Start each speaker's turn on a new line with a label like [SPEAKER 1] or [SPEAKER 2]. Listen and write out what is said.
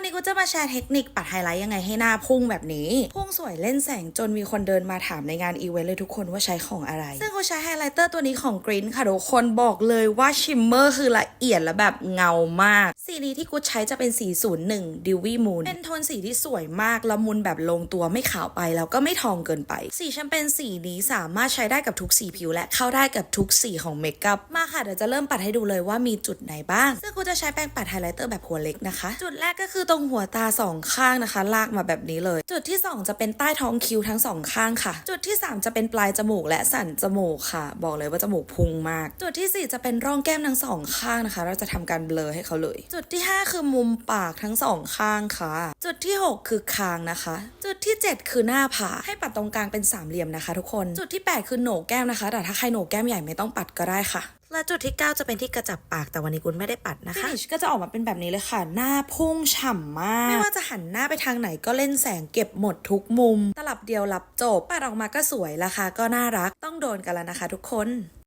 [SPEAKER 1] วันนี้กูจะมาแชร์เทคนิคปัดไฮไลท์ยังไงให้หน้าพุ่งแบบนี้ พุ่งสวยเล่นแสงจนมีคนเดินมาถามในงานอีเวนต์เลยทุกคนว่าใช้ของอะไร ซึ่งกูใช้ไฮไลท์เตอร์ตัวนี้ของกรีนค่ะทุกคนบอกเลยว่าชิมเมอร์คือละเอียดและแบบเงามาก สีนี้ที่กูใช้จะเป็นสี 01 d e w y Moon เป็นโทนสีที่สวยมากละมุนแบบลงตัวไม่ขาวไปแล้วก็ไม่ทองเกินไป สีแชมเปญสีนี้สามารถใช้ได้กับทุกสีผิวและเข้าได้กับทุกสีของเมคอัพมาค่ะเดี๋ยวจะเริ่มปัดให้ดูเลยว่ามีจุดไหนบ้าง ซึ่งกูจะใช้แปรงปัดไฮไลท์เตอร์แบบหัวเล็กนะคะ จุดแรกก็คือตรงหัวตาสองข้างนะคะ ลากมาแบบนี้เลย จุดที่ 2 จะเป็นใต้ท้องคิ้วทั้งสองข้างค่ะ จุดที่ 3 จะเป็นปลายจมูกและสันจมูกค่ะ บอกเลยว่าจมูกพุงมาก จุดที่ 4 จะเป็นร่องแก้มทั้งสองข้างนะคะ เราจะทำการเบลอให้เขาเลย จุดที่ 5 คือมุมปากทั้งสองข้างค่ะ จุดที่ 6 คือคางนะคะจุด ที่ 7 คือหน้าผากให้ปัดตรงกลางเป็นสามเหลี่ยมนะคะ ทุกคนจุดที่ 8 คือโหนกแก้มนะคะ แต่ถ้าใครโหนกแก้มใหญ่ไม่ต้องปัดก็ได้ค่ะ และจุดที่ 9 จะเป็นที่กระจับปากแต่วันนี้กุณไม่ได้ปัดนะคะฟินิชก็จะออกมาเป็นแบบนี้เลยค่ะ หน้าพุ่งฉ่ำมาก ไม่ว่าจะหันหน้าไปทางไหนก็เล่นแสงเก็บหมดทุกมุม ตลับเดียวรับจบปัดออกมาก็สวยราคาก็น่ารักต้องโดนกันแล้วนะคะ ทุกคน